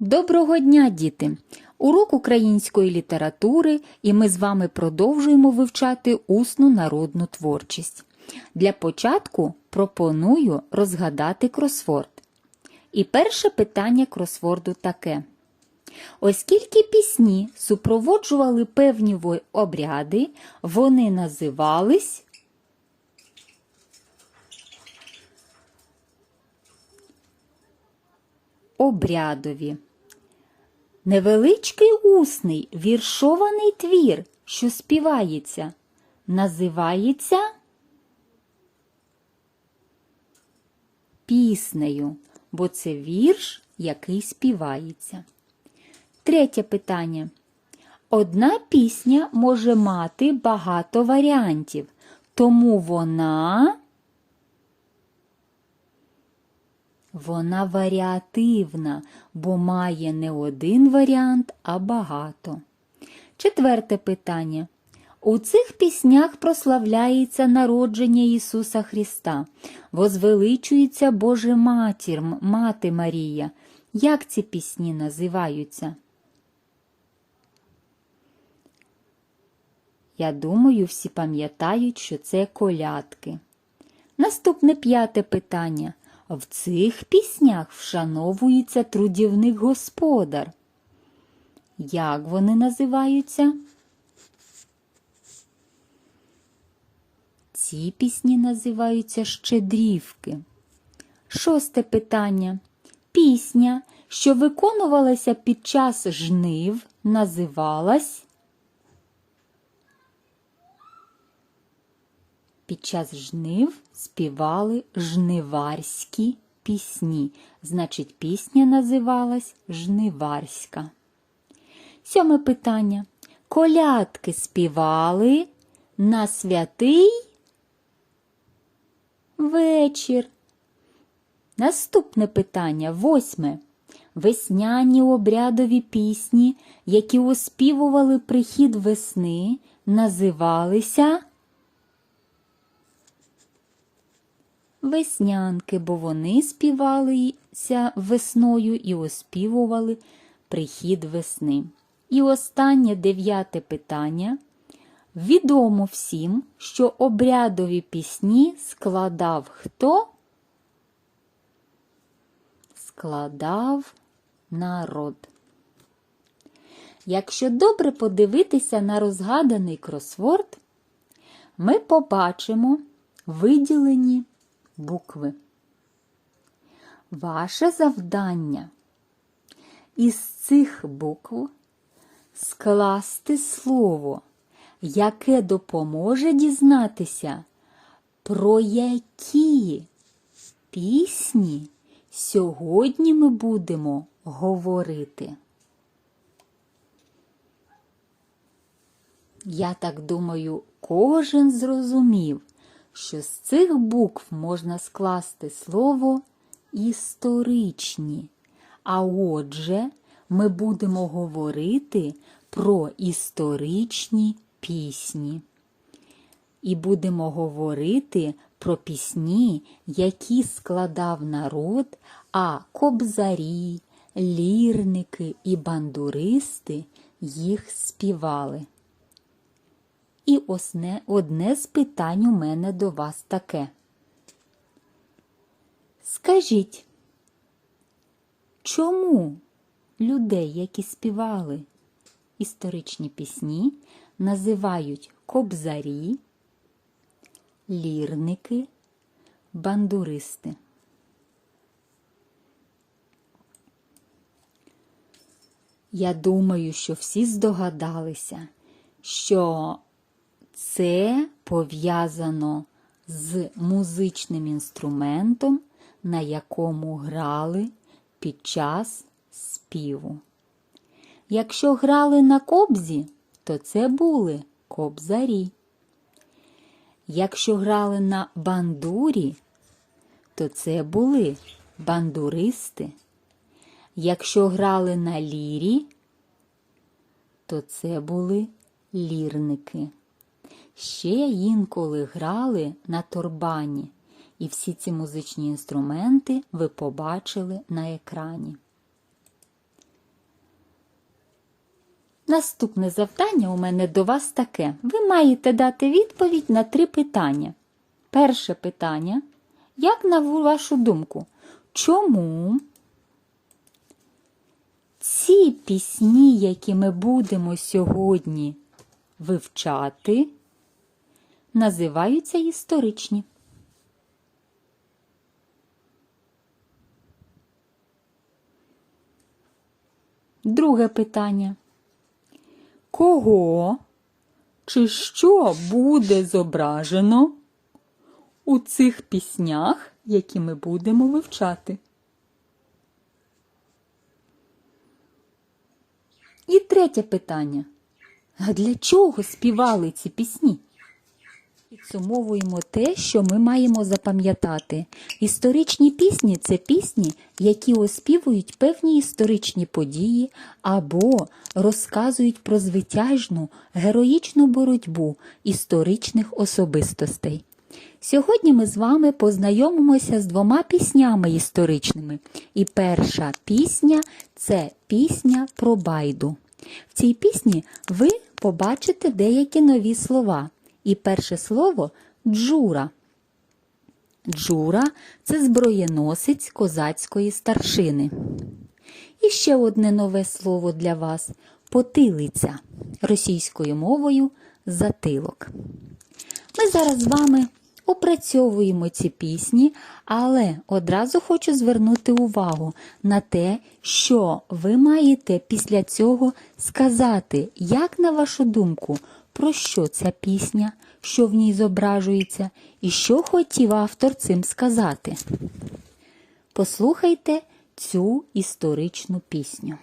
Доброго дня, діти! Урок української літератури, і ми з вами продовжуємо вивчати усну народну творчість. Для початку пропоную розгадати кросворд. І перше питання кросворду таке. Оскільки пісні супроводжували певні обряди, вони називались обрядові. Невеличкий усний віршований твір, що співається, називається піснею, бо це вірш, який співається. Третє питання. Одна пісня може мати багато варіантів, тому вона. Вона варіативна, бо має не один варіант, а багато. Четверте питання. У цих піснях прославляється народження Ісуса Христа, возвеличується Боже Матір, Мати Марія. Як ці пісні називаються? Я думаю, всі пам'ятають, що це колядки. Наступне п'яте питання. В цих піснях вшановується трудівник господар. Як вони називаються? Ці пісні називаються щедрівки. Шосте питання. Пісня, що виконувалася під час жнив, називалась Під час жнив співали жниварські пісні. Значить, пісня називалась Жниварська. Сьоме питання. Колядки співали на святий вечір. Наступне питання, восьме. Весняні обрядові пісні, які оспівували прихід весни, називалися веснянки, бо вони співалися весною і оспівували прихід весни. І останнє дев'яте питання. Відомо всім, що обрядові пісні складав хто? Складав народ. Якщо добре подивитися на розгаданий кросворд, ми побачимо виділені букви. Ваше завдання із цих букв скласти слово, яке допоможе дізнатися, про які пісні сьогодні ми будемо говорити. Я так думаю, кожен зрозумів, що з цих букв можна скласти слово історичні. А отже, ми будемо говорити про історичні пісні. І будемо говорити про пісні, які складав народ, а кобзарі, лірники і бандуристи їх співали. І осне, одне з питань у мене до вас таке. Скажіть, чому людей, які співали історичні пісні, називають кобзарі, лірники, бандуристи? Я думаю, що всі здогадалися, що це пов'язано з музичним інструментом, на якому грали під час співу. Якщо грали на кобзі, то це були кобзарі. Якщо грали на бандурі, то це були бандуристи. Якщо грали на лірі, то це були лірники. Ще інколи грали на торбані, і всі ці музичні інструменти ви побачили на екрані. Наступне завдання у мене до вас таке. Ви маєте дати відповідь на три питання. Перше питання. Як на вашу думку, чому ці пісні, які ми будемо сьогодні вивчати, називаються історичні? Друге питання. Кого чи що буде зображено у цих піснях, які ми будемо вивчати? І третє питання. А для чого співали ці пісні? Підсумовуємо те, що ми маємо запам'ятати. Історичні пісні це пісні, які оспівують певні історичні події або розказують про звитяжну героїчну боротьбу історичних особистостей. Сьогодні ми з вами познайомимося з двома піснями історичними. І перша пісня це пісня про байду. В цій пісні ви побачите деякі нові слова. І перше слово джура. Джура це зброєносець козацької старшини. І ще одне нове слово для вас потилиця російською мовою затилок. Ми зараз з вами опрацьовуємо ці пісні, але одразу хочу звернути увагу на те, що ви маєте після цього сказати, як на вашу думку, про що ця пісня, що в ній зображується, і що хотів автор цим сказати. Послухайте цю історичну пісню.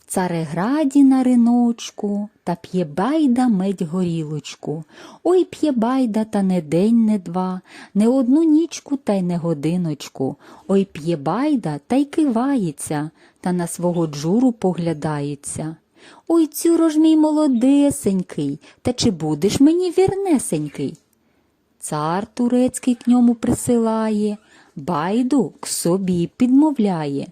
В Цареграді на риночку та п'є байда медь горілочку. Ой п'є байда та не день, не два, не одну нічку та й не годиночку. Ой п'є байда та й кивається, та на свого джуру поглядається. Ой, цюро ж мій молодесенький, та чи будеш мені вірнесенький? Цар турецький к ньому присилає, байду к собі підмовляє.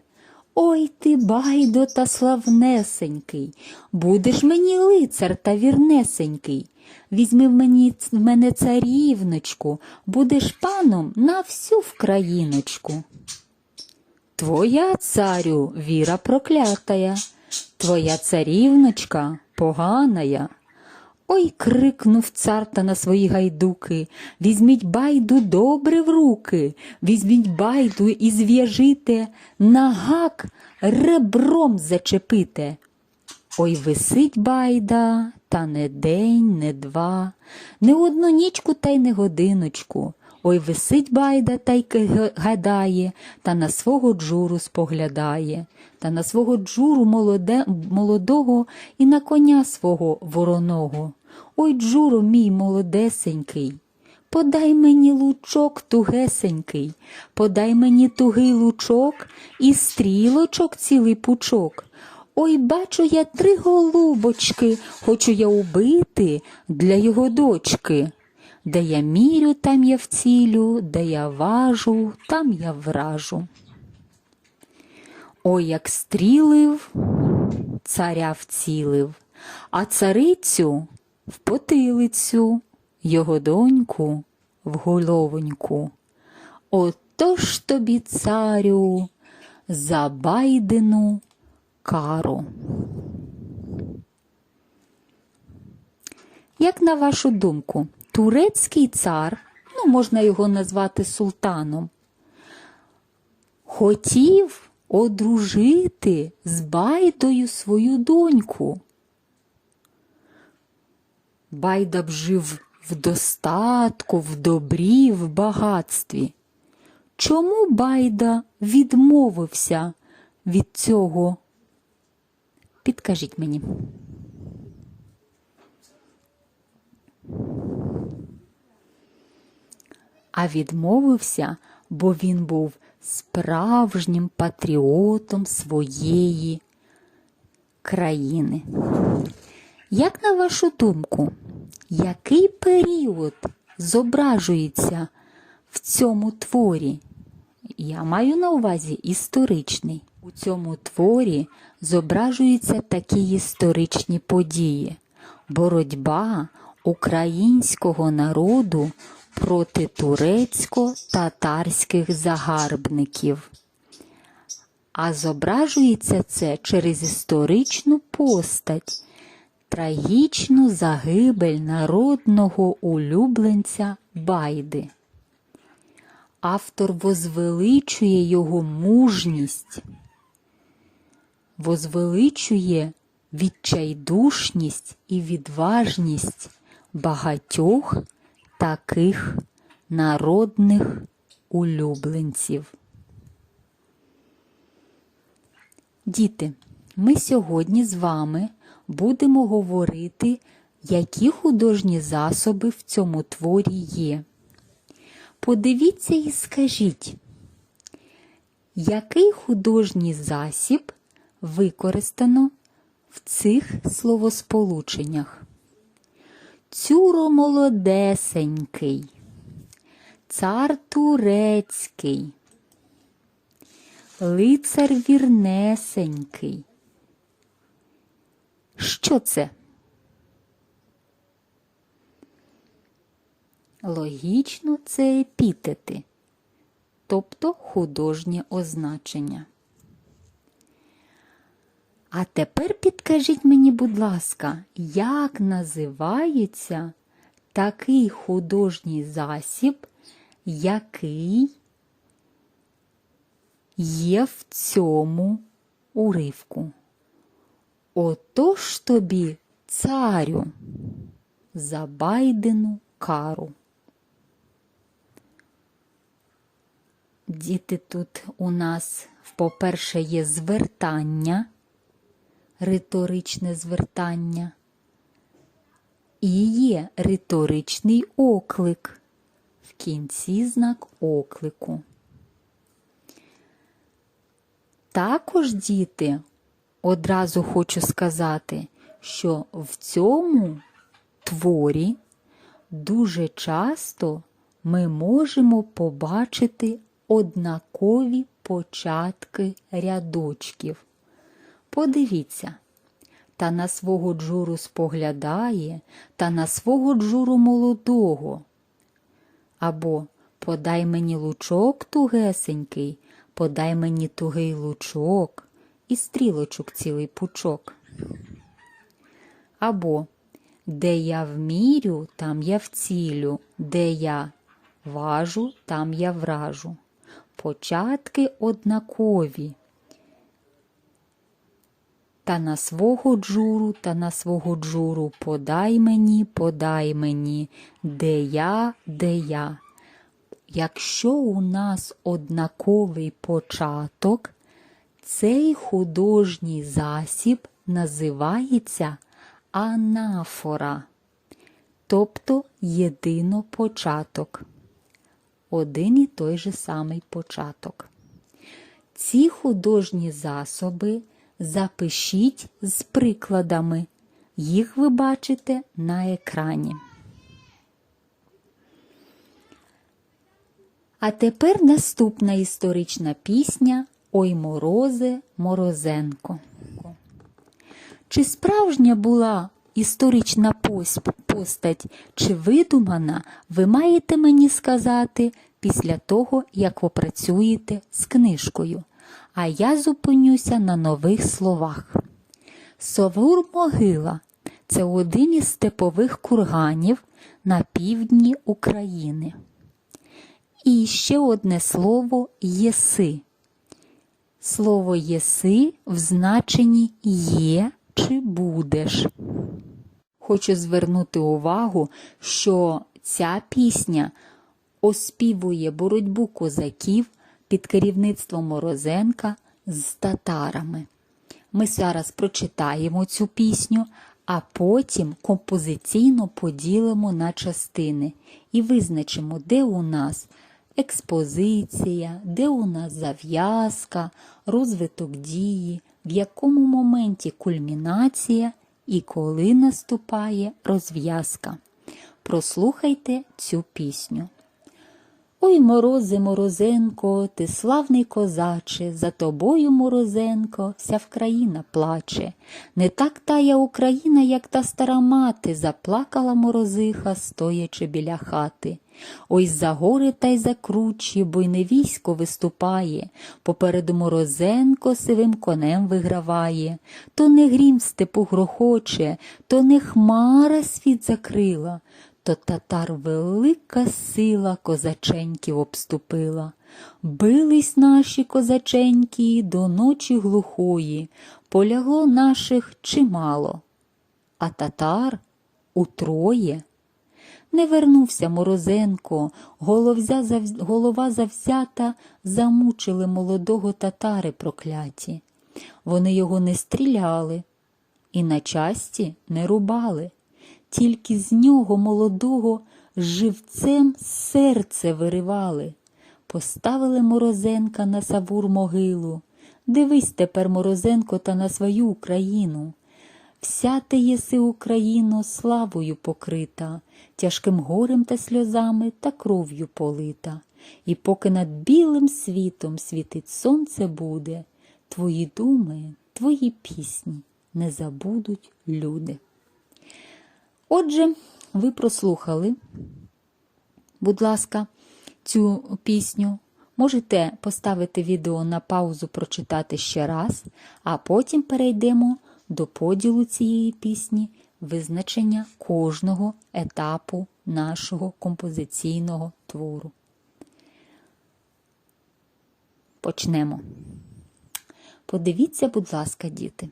Ой ти, байдо та славнесенький, будеш мені лицар та вірнесенький. Візьми в мені в мене царівночку, будеш паном на всю вкраїночку. Твоя царю віра проклятая, твоя царівночка поганая. Ой, крикнув цар та на свої гайдуки. Візьміть байду добре в руки, візьміть байду і зв'яжите, на гак ребром зачепите. Ой, висить байда, та не день, не два, не одну нічку та й не годиночку. Ой, висить байда та й гадає, та на свого джуру споглядає, та на свого джуру молоде, молодого і на коня свого вороного. Ой, джуру мій молодесенький, подай мені лучок тугесенький, подай мені тугий лучок і стрілочок цілий пучок. Ой, бачу я три голубочки, хочу я убити для його дочки. Де я мірю, там я вцілю, де я важу, там я вражу. Ой, як стрілив, царя вцілив, а царицю в потилицю, його доньку в головоньку. Отож тобі, царю, за байдину кару. Як на вашу думку, турецький цар, ну можна його назвати султаном, хотів одружити з байдою свою доньку. Байда б жив в достатку, в добрі, в багатстві. Чому Байда відмовився від цього? Підкажіть мені. А відмовився, бо він був справжнім патріотом своєї країни. Як на вашу думку, який період зображується в цьому творі? Я маю на увазі історичний. У цьому творі зображуються такі історичні події: боротьба українського народу проти турецько-татарських загарбників. А зображується це через історичну постать, трагічну загибель народного улюбленця Байди. Автор возвеличує його мужність, возвеличує відчайдушність і відважність багатьох таких народних улюбленців. Діти, ми сьогодні з вами будемо говорити, які художні засоби в цьому творі є. Подивіться і скажіть, який художній засіб використано в цих словосполученнях? Цюро молодесенький, цар турецький, лицар вірнесенький. Що це? Логічно це епітети, тобто художнє означення. А тепер підкажіть мені, будь ласка, як називається такий художній засіб, який є в цьому уривку? Отож тобі, царю, за байдену кару. Діти тут у нас, по-перше, є звертання, риторичне звертання, і є риторичний оклик. В кінці знак оклику. Також, діти, одразу хочу сказати, що в цьому творі дуже часто ми можемо побачити однакові початки рядочків. Подивіться, та на свого джуру споглядає, та на свого джуру молодого. Або подай мені лучок тугесенький, подай мені тугий лучок і стрілочок цілий пучок. Або де я вмірю, там я вцілю, де я важу, там я вражу. Початки однакові. Та на свого джуру, та на свого джуру подай мені, подай мені, де я, де я. Якщо у нас однаковий початок, цей художній засіб називається анафора, тобто єдинопочаток. Один і той же самий початок. Ці художні засоби запишіть з прикладами. Їх ви бачите на екрані. А тепер наступна історична пісня Ой морозе Морозенко. Чи справжня була історична постать, чи видумана, ви маєте мені сказати після того, як опрацюєте з книжкою. А я зупинюся на нових словах. Совур могила це один із степових курганів на півдні України. І ще одне слово єси. Слово єси в значенні є чи будеш. Хочу звернути увагу, що ця пісня оспівує боротьбу козаків під керівництвом Морозенка з татарами. Ми зараз прочитаємо цю пісню, а потім композиційно поділимо на частини і визначимо, де у нас експозиція, де у нас зав'язка, розвиток дії, в якому моменті кульмінація і коли наступає розв'язка. Прослухайте цю пісню. Ой, морози, морозенко, ти славний козаче, за тобою, морозенко, вся вкраїна плаче. Не так тая Україна, як та стара мати, заплакала морозиха, стоячи біля хати. Ой, за гори та й за кручі, бо й не військо виступає, попереду морозенко сивим конем виграває, то не грім степу грохоче, то не хмара світ закрила, то татар велика сила козаченьків обступила. Бились наші козаченьки до ночі глухої, полягло наших чимало, а татар утроє. Не вернувся Морозенко, голова завзята, замучили молодого татари прокляті. Вони його не стріляли і на часті не рубали, тільки з нього молодого живцем серце виривали. Поставили Морозенка на савур могилу. Дивись тепер, Морозенко, та на свою Україну. Вся ти єси Україно славою покрита, тяжким горем та сльозами та кров'ю полита. І поки над білим світом світить сонце буде, твої думи, твої пісні не забудуть люди. Отже, ви прослухали, будь ласка, цю пісню. Можете поставити відео на паузу, прочитати ще раз, а потім перейдемо до поділу цієї пісні, визначення кожного етапу нашого композиційного твору. Почнемо. Подивіться, будь ласка, діти.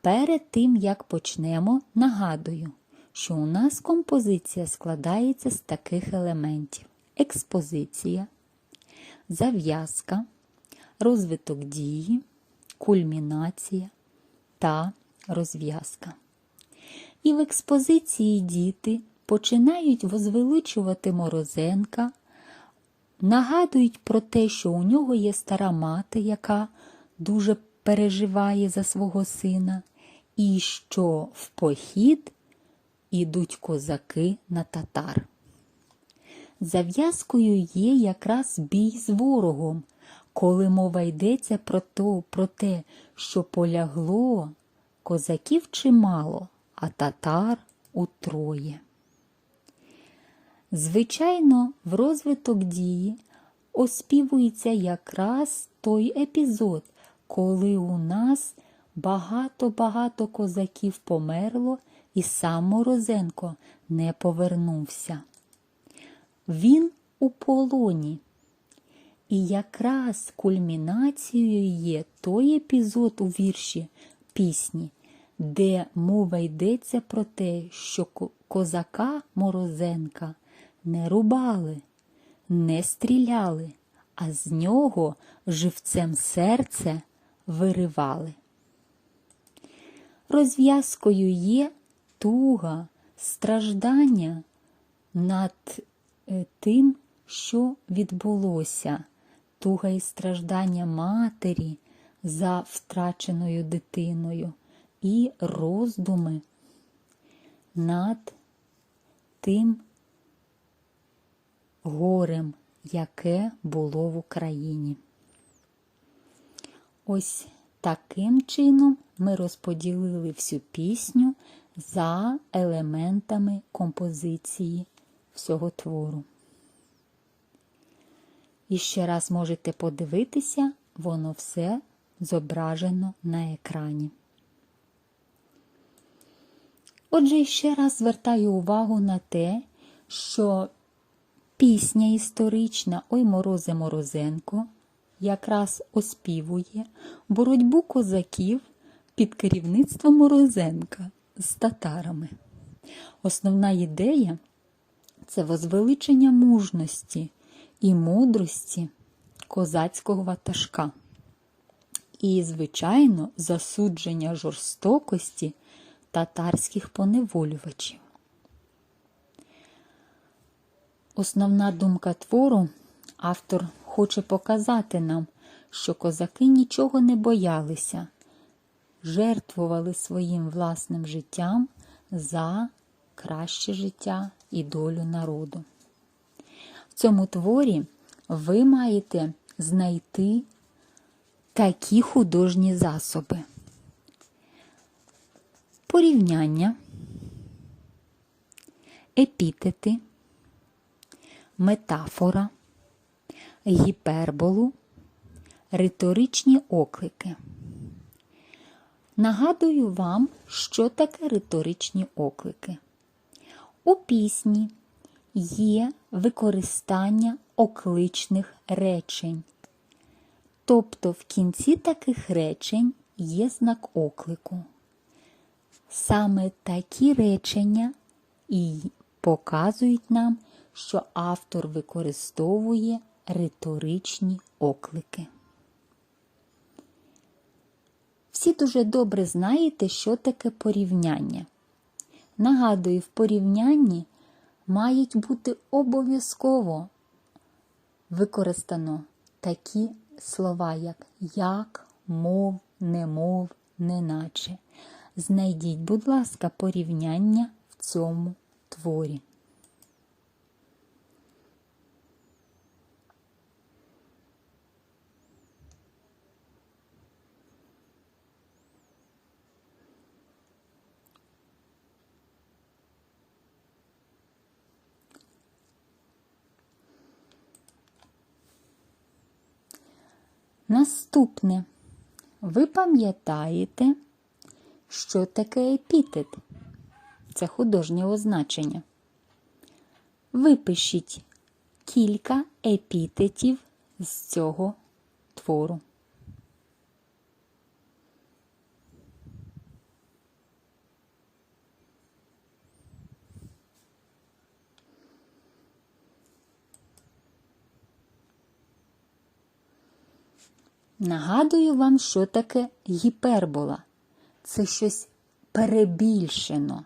Перед тим, як почнемо, нагадую, що у нас композиція складається з таких елементів: експозиція, зав'язка, розвиток дії, кульмінація та розв'язка. І в експозиції діти починають возвеличувати Морозенка, нагадують про те, що у нього є стара мати, яка дуже переживає за свого сина, і що в похід ідуть козаки на татар. Зав'язкою є якраз бій з ворогом, коли мова йдеться про, то, про те, що полягло козаків чимало, а татар утроє. Звичайно, в розвиток дії оспівується якраз той епізод, коли у нас багато-багато козаків померло, і сам Морозенко не повернувся. Він у полоні. І якраз кульмінацією є той епізод у вірші пісні, де мова йдеться про те, що козака Морозенка не рубали, не стріляли, а з нього живцем серце виривали. Розв'язкою є туга, страждання над е, тим, що відбулося, туга і страждання матері за втраченою дитиною і роздуми над тим горем, яке було в Україні. Ось таким чином ми розподілили всю пісню за елементами композиції всього твору. І ще раз можете подивитися, воно все зображено на екрані. Отже, ще раз звертаю увагу на те, що пісня історична Ой Морозе Морозенко якраз оспівує боротьбу козаків під керівництвом Морозенка з татарами. Основна ідея це возвеличення мужності і мудрості козацького ватажка. І, звичайно, засудження жорстокості татарських поневолювачів. Основна думка твору автор хоче показати нам, що козаки нічого не боялися, жертвували своїм власним життям за краще життя і долю народу. В цьому творі ви маєте знайти такі художні засоби. Порівняння, епітети, метафора, гіперболу, риторичні оклики. Нагадую вам, що таке риторичні оклики. У пісні є використання окличних речень. Тобто в кінці таких речень є знак оклику. Саме такі речення і показують нам, що автор використовує риторичні оклики. Всі дуже добре знаєте, що таке порівняння. Нагадую, в порівнянні мають бути обов'язково використано такі слова, як як, мов, немов, неначе. Знайдіть, будь ласка, порівняння в цьому творі. Наступне. Ви пам'ятаєте, що таке епітет? Це художнє означення. Випишіть кілька епітетів з цього твору. Нагадую вам, що таке гіпербола. Це щось перебільшено.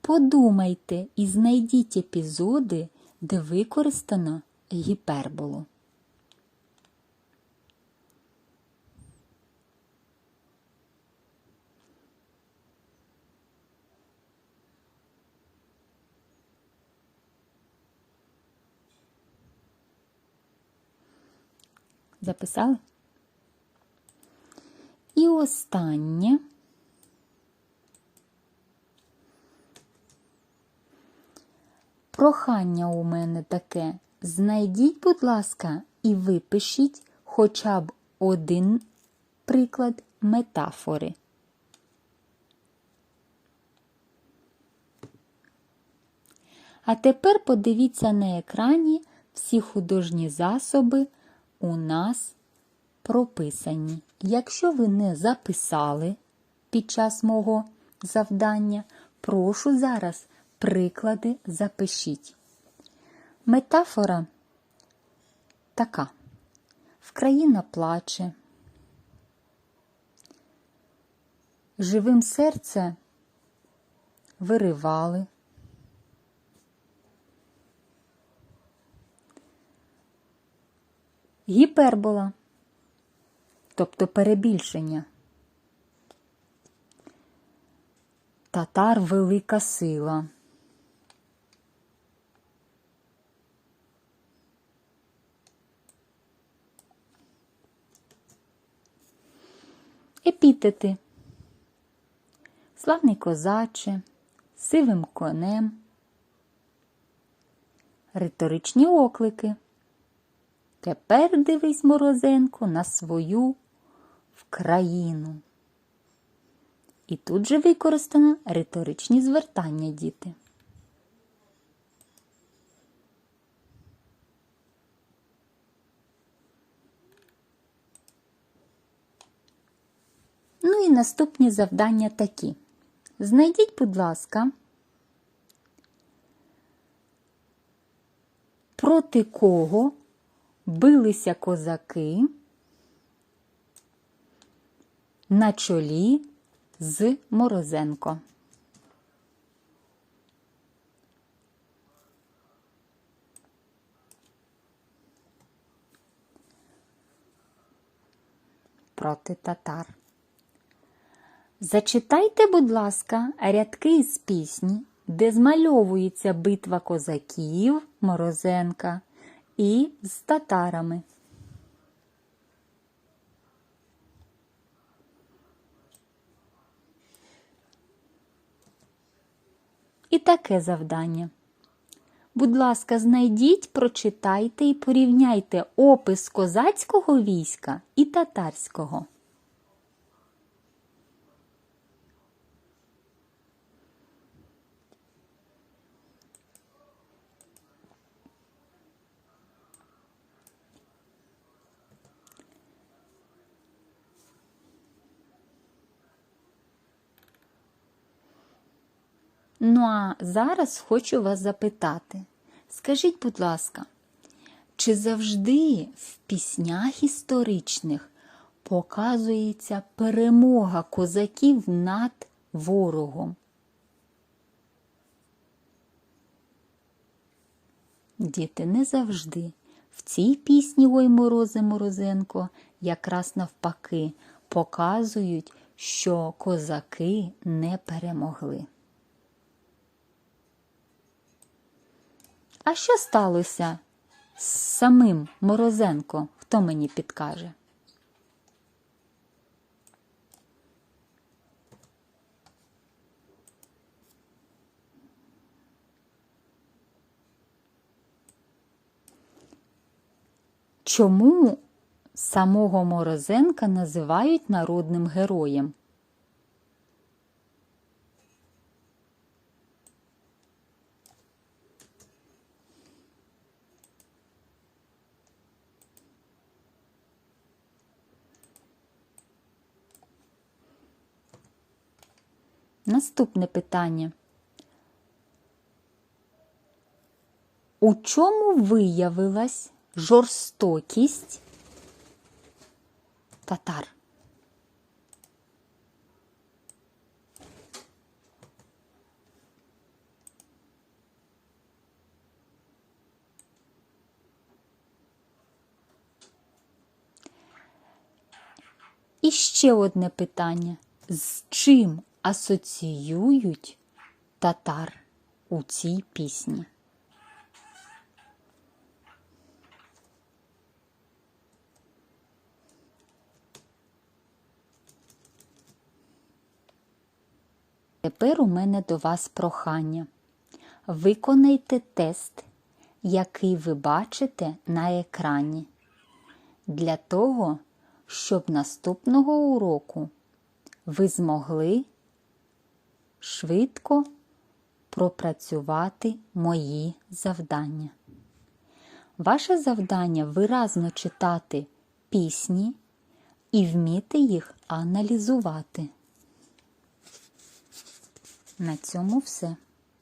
Подумайте і знайдіть епізоди, де використано гіперболу. Записали? І останнє. Прохання у мене таке. Знайдіть, будь ласка, і випишіть хоча б один приклад метафори. А тепер подивіться на екрані всі художні засоби у нас прописані. Якщо ви не записали під час мого завдання, прошу зараз приклади запишіть. Метафора така. Вкраїна плаче. Живим серце виривали. Гіпербола, тобто перебільшення. Татар велика сила. Епітети. Славний козаче, сивим конем. Риторичні оклики. Тепер дивись, Морозенко, на свою вкраїну. І тут же використано риторичні звертання діти. Ну і наступні завдання такі. Знайдіть, будь ласка, проти кого билися козаки на чолі з Морозенко. Проти татар. Зачитайте, будь ласка, рядки з пісні, де змальовується битва козаків Морозенка і з татарами. І таке завдання. Будь ласка, знайдіть, прочитайте і порівняйте опис козацького війська і татарського. Ну а зараз хочу вас запитати. Скажіть, будь ласка, чи завжди в піснях історичних показується перемога козаків над ворогом? Діти, не завжди. В цій пісні Ой Морозе Морозенко якраз навпаки показують, що козаки не перемогли. А що сталося з самим Морозенко? Хто мені підкаже? Чому самого Морозенка називають народним героєм? Наступне питання. У чому виявилась жорстокість татар? І ще одне питання. З чим асоціюють татар у цій пісні? Тепер у мене до вас прохання. Виконайте тест, який ви бачите на екрані, для того, щоб наступного уроку ви змогли швидко пропрацювати мої завдання. Ваше завдання виразно читати пісні і вміти їх аналізувати. На цьому все.